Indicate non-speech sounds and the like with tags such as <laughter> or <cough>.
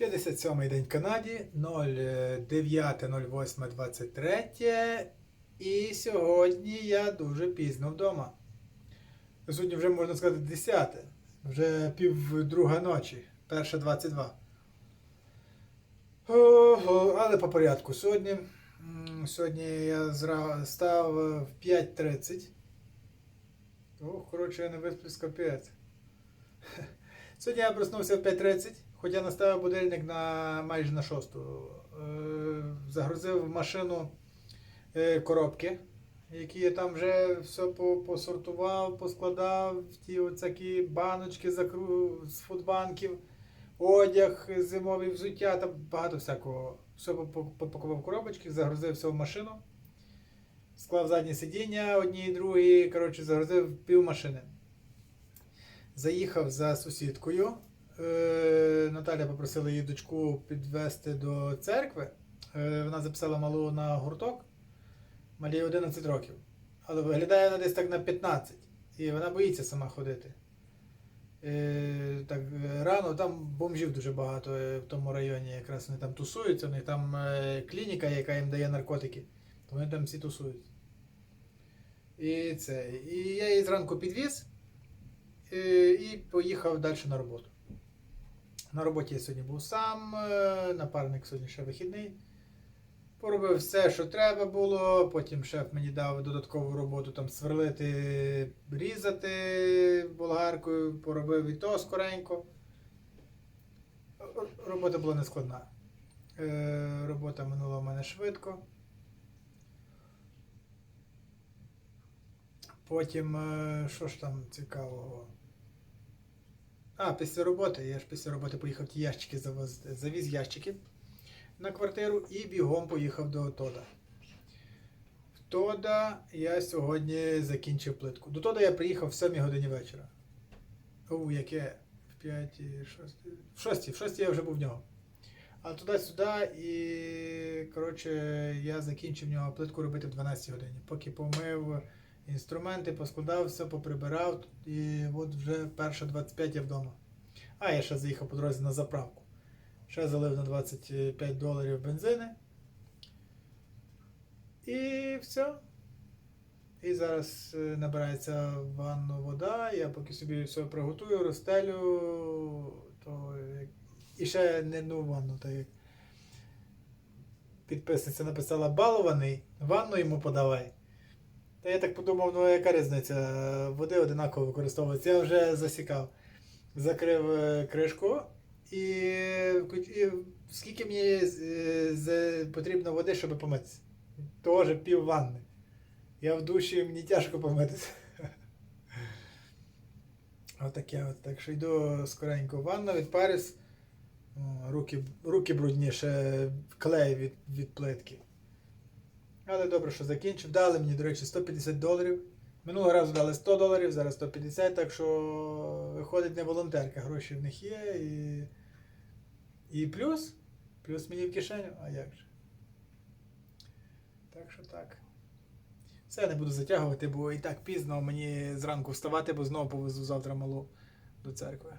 57-й день в Канаді, 09.08.23. І сьогодні я дуже пізно вдома. Сьогодні вже можна сказати 10. Вже пів друга ночі, перша 22. Ого, але по порядку. Сьогодні, сьогодні я став в 5.30. Ох, коротше, я не висплюсь капець. <laughs> Сьогодні я проснувся в 5.30, хоча наставив будильник на майже на 6. Е, загрузив в машину е, коробки, які я там вже все посортував, поскладав, ті оцякі баночки з фудбанків, одяг, зимові взуття, там багато всякого. Все по- по- попакував коробочки, загрузив все в машину. Склав заднє сидіння, одні і другі, коротше, загрузив пів машини. Заїхав за сусідкою. Е, Наталя попросила її дочку підвести до церкви. Е, вона записала малу на гурток. Малі 11 років. Але виглядає вона десь так на 15. І вона боїться сама ходити. Е, так, рано там бомжів дуже багато в тому районі. Якраз вони там тусуються, у них там клініка, яка їм дає наркотики. То вони там всі тусуються. І це. І я її зранку підвіз і поїхав далі на роботу. На роботі я сьогодні був сам, е, напарник сьогодні ще вихідний. Поробив все, що треба було. Потім шеф мені дав додаткову роботу там сверлити, різати болгаркою, поробив і то скоренько. Робота була нескладна. Е, Робота минула в мене швидко. Потім, е, що ж там цікавого? А, після роботи. Я ж після роботи поїхав ті ящики завоз, завіз ящики на квартиру і бігом поїхав до Тода. В Тода я сьогодні закінчив плитку. До Тода я приїхав в 7 годині вечора. У, яке? В 5, 6, в 6, в 6 я вже був в нього. А туди-сюди і коротше, я закінчив в нього плитку робити в 12 годині. Поки помив інструменти, поскладав все, поприбирав, і от вже перша 25 я вдома. А я ще заїхав по дорозі на заправку. Ще залив на 25 доларів бензини. І все. І зараз е, набирається ванну вода. Я поки собі все приготую, розстелю, то і ще не ну ванну, так як підписниця написала балований, ванну йому подавай. Та я так подумав, ну яка різниця? Води одинаково використовуються. Я вже засікав. Закрив е, кришку і, і скільки мені е, потрібно води, щоб помитися? Тоже пів ванни. Я в душі, мені тяжко помитися. <laughs> Отаке от. Так що йду скоренько в ванну, відпарюсь. Руки, руки брудніше, клей від, від плитки. Але добре, що закінчив. Дали мені, до речі, 150 доларів. Минулого разу дали 100 доларів, зараз 150, так що виходить не волонтерка, гроші в них є. І, і плюс, плюс мені в кишеню, а як же. Так що так. Все, я не буду затягувати, бо і так пізно мені зранку вставати, бо знову повезу завтра малу до церкви.